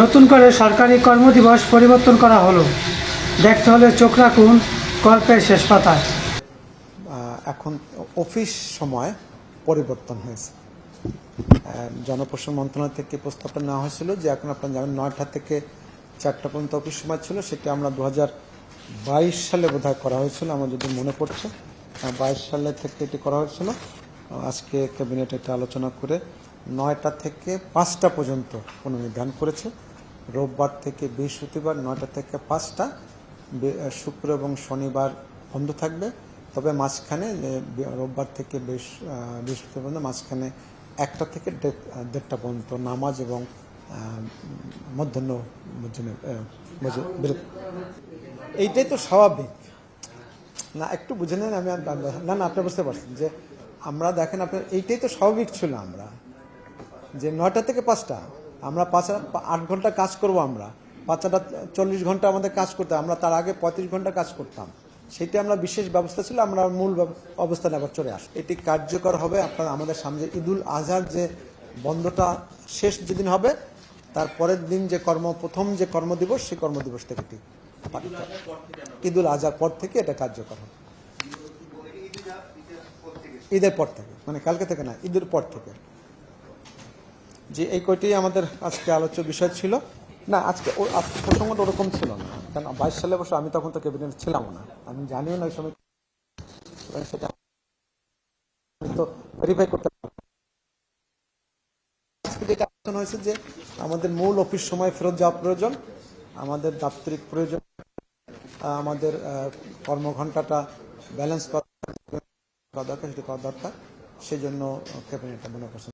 নতুন করে সরকারি কর্মদিবস পরিবর্তন করা হলো। দেখতে হলে চোখ রাখুন গল্পের শেষ পাতায়। এখন অফিস সময় পরিবর্তন হয়েছে। জনপ্রশাসন মন্ত্রণালয় থেকে প্রস্তাবটা নেওয়া হয়েছিল যে এখন আপনারা জানেন নয়টা থেকে চারটা পর্যন্ত অফিস সময় ছিল, সেটা আমরা দু বাইশ সালে বোধহয় করা হয়েছিল, আমার যদি মনে পড়ছে। বাইশ সালে থেকে এটি করা হয়েছিল। আজকে ক্যাবিনেট এটা আলোচনা করে নয়টা থেকে পাঁচটা পর্যন্ত পুনর্নির্ধারণ করেছে। রোববার থেকে বৃহস্পতিবার নয়টা থেকে পাঁচটা। শুক্র এবং শনিবার বন্ধ থাকবে। তবে মাঝখানে রোববার থেকে বৃহস্পতিবার পর্যন্ত মাঝখানে একটা থেকে দেড়- দেড়টা পর্যন্ত নামাজ এবং মধ্যাহ্ন। এইটাই তো স্বাভাবিক। না, একটু বুঝে নেন আমি না না, আপনি বুঝতে পারছেন যে আমরা দেখেন, আপনার এইটাই তো স্বাভাবিক ছিল আমরা। যে নয়টা থেকে পাঁচটা, আমরা পাঁচ, আট ঘণ্টা কাজ করব আমরা। পাঁচটা, চল্লিশ ঘণ্টা আমাদের কাজ করতে আমরা তার আগে পঁয়ত্রিশ ঘণ্টা কাজ করতাম। সেটি আমরা বিশেষ ব্যবস্থা ছিল, আমরা মূল অবস্থানে আবার চলে আস। এটি কার্যকর হবে আপনার আমাদের সামনে ঈদুল আজহার যে বন্ধটা শেষ যেদিন হবে, তার পরের দিন যে কর্ম, প্রথম যে কর্মদিবস, সেই কর্মদিবস থেকে এটি ঈদুল আজহার পর থেকে এটা কার্যকর হবে। ঈদের পর থেকে মানে কালকে থেকে না, ঈদের পর থেকে। যে এই কয়টি আমাদের আজকে আলোচ্য বিষয় ছিল, না, আজকে ও- আজকে প্রসঙ্গটা ওরকম ছিল না। কারণ বাইশ সালে অবশ্য আমি তখন তো ক্যাবিনেট ছিলাম না। আমি জানিও না ওই সময় সেটা করতে আলোচনা হয়েছে যে আমাদের মূল অফিস সময় ফেরত যাওয়া প্রয়োজন, আমাদের দাপ্তরিক প্রয়োজন, আমাদের কর্মঘণ্টাটা ব্যালেন্স করা দরকার, সেটা করা দরকার সেই জন্য ক্যাবিনেটটা মনে করছেন